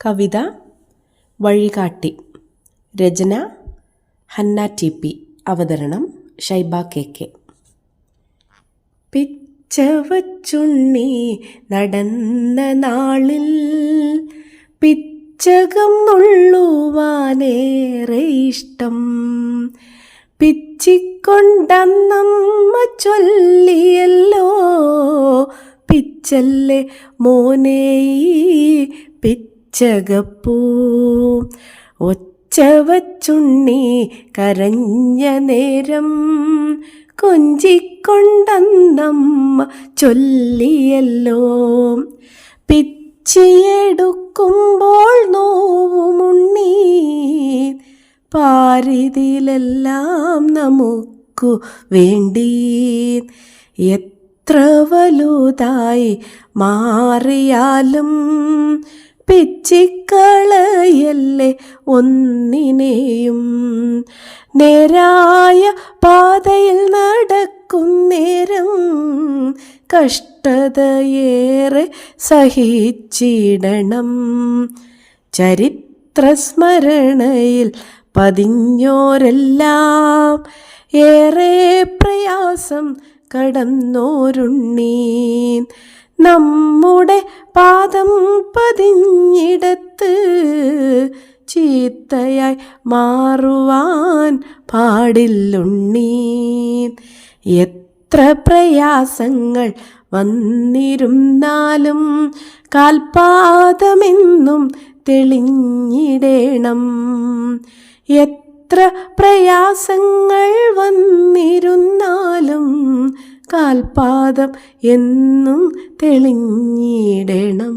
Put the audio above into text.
കവിത വഴികാട്ടി രചന Hannah T P അവതരണം Shaiba K K. പിച്ചവച്ചുണ്ണി നടന്ന നാളിൽ പിച്ചകം നുള്ളുവാനേറെ ഇഷ്ടം. പിച്ചിക്കൊണ്ടന്നമ്മ ചൊല്ലിയല്ലോ പിച്ചല്ലേ മോനേ ഈ പിച്ചകപ്പൂ ഒച്ചവച്ചുണ്ണി കരഞ്ഞ നേരം കൊഞ്ചിക്കൊണ്ടന്നമ്മ ചൊല്ലിയല്ലോ. പിച്ചിയെടുക്കുമ്പോൾ നോവുമുണ്ണി പാരിതിലെല്ലാം നമുക്കു വേണ്ടി. എത്ര വലുതായി മാറിയാലും പിച്ചിക്കളയല്ലേ ഒന്നിനെയും? നേരായ പാതയിൽ നടക്കും നേരം കഷ്ടതയേറെ സഹിച്ചിടണം. ചരിത്രസ്മരണയിൽ പതിഞ്ഞോരെല്ലാം ഏറെ പ്രയാസം കടന്നോരുണ്ണീ നമ്മുടെ പാദം പതിഞ്ഞിടത്ത് ചീത്തയായി മാറുവാൻ പാടില്ലുണ്ണീ എത്ര പ്രയാസങ്ങൾ വന്നിരുന്നാലും കാൽപാദമെന്നും തെളിഞ്ഞിടേണം. എത്ര പ്രയാസങ്ങൾ വന്നിരുന്നാലും കാൽപാദം എന്നും തെളിഞ്ഞിടണം.